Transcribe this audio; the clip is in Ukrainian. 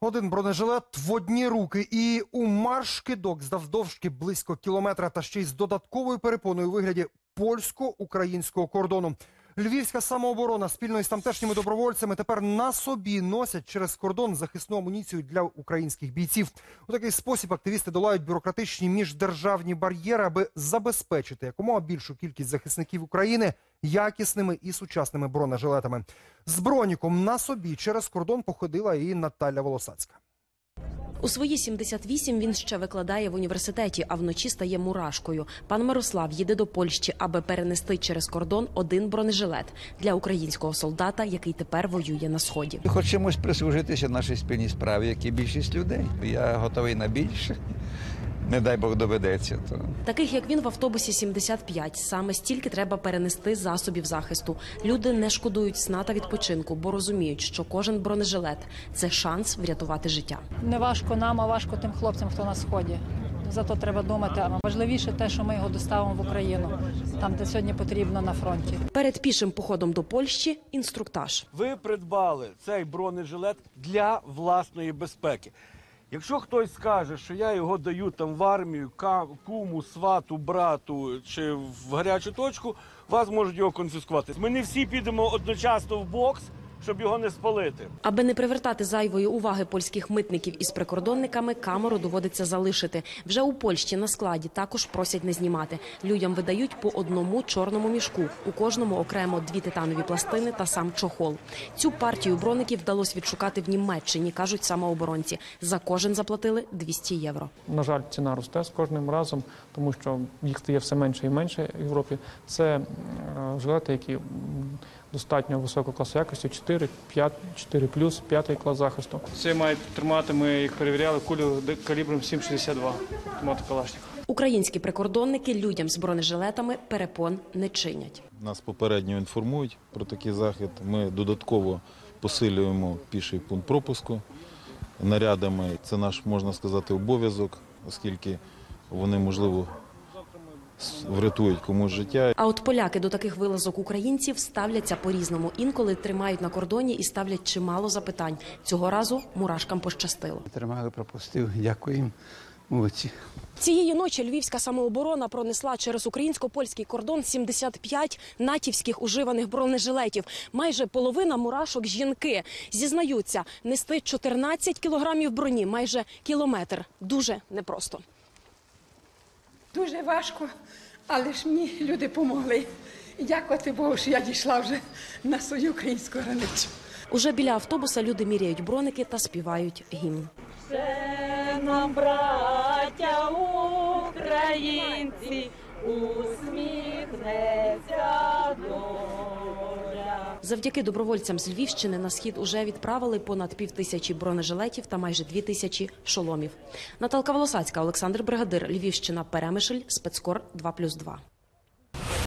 Один бронежилет в одні руки і у марш-кидок завдовжки близько кілометра та ще й з додатковою перепоною у вигляді польсько-українського кордону. Львівська самооборона спільно із тамтешніми добровольцями тепер на собі носять через кордон захисну амуніцію для українських бійців. У такий спосіб активісти долають бюрократичні міждержавні бар'єри, аби забезпечити якомога більшу кількість захисників України якісними і сучасними бронежилетами. З броніком на собі через кордон походила і Наталя Волосацька. У свої 78 він ще викладає в університеті, а вночі стає мурашкою. Пан Мирослав їде до Польщі, аби перенести через кордон один бронежилет для українського солдата, який тепер воює на сході. Хочемо прислужитися нашій спільній справі, як і більшість людей. Я готовий на більше. Не дай Бог доведеться. То Таких як він в автобусі 75. Саме стільки треба перенести засобів захисту. Люди не шкодують сна та відпочинку, бо розуміють, що кожен бронежилет це шанс врятувати життя. Не важко нам, а важко тим хлопцям, хто на сході. Зато треба думати. А важливіше те, що ми його доставимо в Україну, там, де сьогодні потрібно на фронті. Перед пішим походом до Польщі інструктаж. Ви придбали цей бронежилет для власної безпеки. Якщо хтось скаже, що я його даю там в армію, куму, свату, брату чи в гарячу точку, вас можуть його конфіскувати. Ми не всі підемо одночасно в бокс, щоб його не спалити. Аби не привертати зайвої уваги польських митників із прикордонниками, камеру доводиться залишити. Вже у Польщі на складі також просять не знімати. Людям видають по одному чорному мішку. У кожному окремо дві титанові пластини та сам чохол. Цю партію броників вдалося відшукати в Німеччині, кажуть самооборонці. За кожен заплатили 200 євро. На жаль, ціна росте з кожним разом, тому що їх стає все менше і менше в Європі. Це е, жилети, які достатньо високого класу якості, 4, 5, 4 плюс, 5 клас захисту. Це мають тримати, ми їх перевіряли, кулю калібром 7,62 автомат Калашникова. Українські прикордонники людям з бронежилетами перепон не чинять. Нас попередньо інформують про такий захід. Ми додатково посилюємо піший пункт пропуску нарядами. Це наш, можна сказати, обов'язок, оскільки вони, можливо, врятують комусь життя. А от поляки до таких вилазок українців ставляться по-різному. Інколи тримають на кордоні і ставлять чимало запитань. Цього разу мурашкам пощастило. Тримали, пропустив. Дякую їм. Молодці. Цієї ночі львівська самооборона пронесла через українсько-польський кордон 75 натівських уживаних бронежилетів. Майже половина мурашок жінки зізнаються, нести 14 кілограмів броні, майже кілометр. Дуже непросто. Дуже важко, але ж мені люди помогли. І дякувати Богу, що я дійшла вже на свою українську границю. Уже біля автобуса люди міряють броники та співають гімн. нам, браття українці, Завдяки добровольцям з Львівщини на схід уже відправили понад пів тисячі бронежилетів та майже дві тисячі шоломів. Наталка Волосацька, Олександр Бригадир, Львівщина, Перемишль, спецкор 2+,2.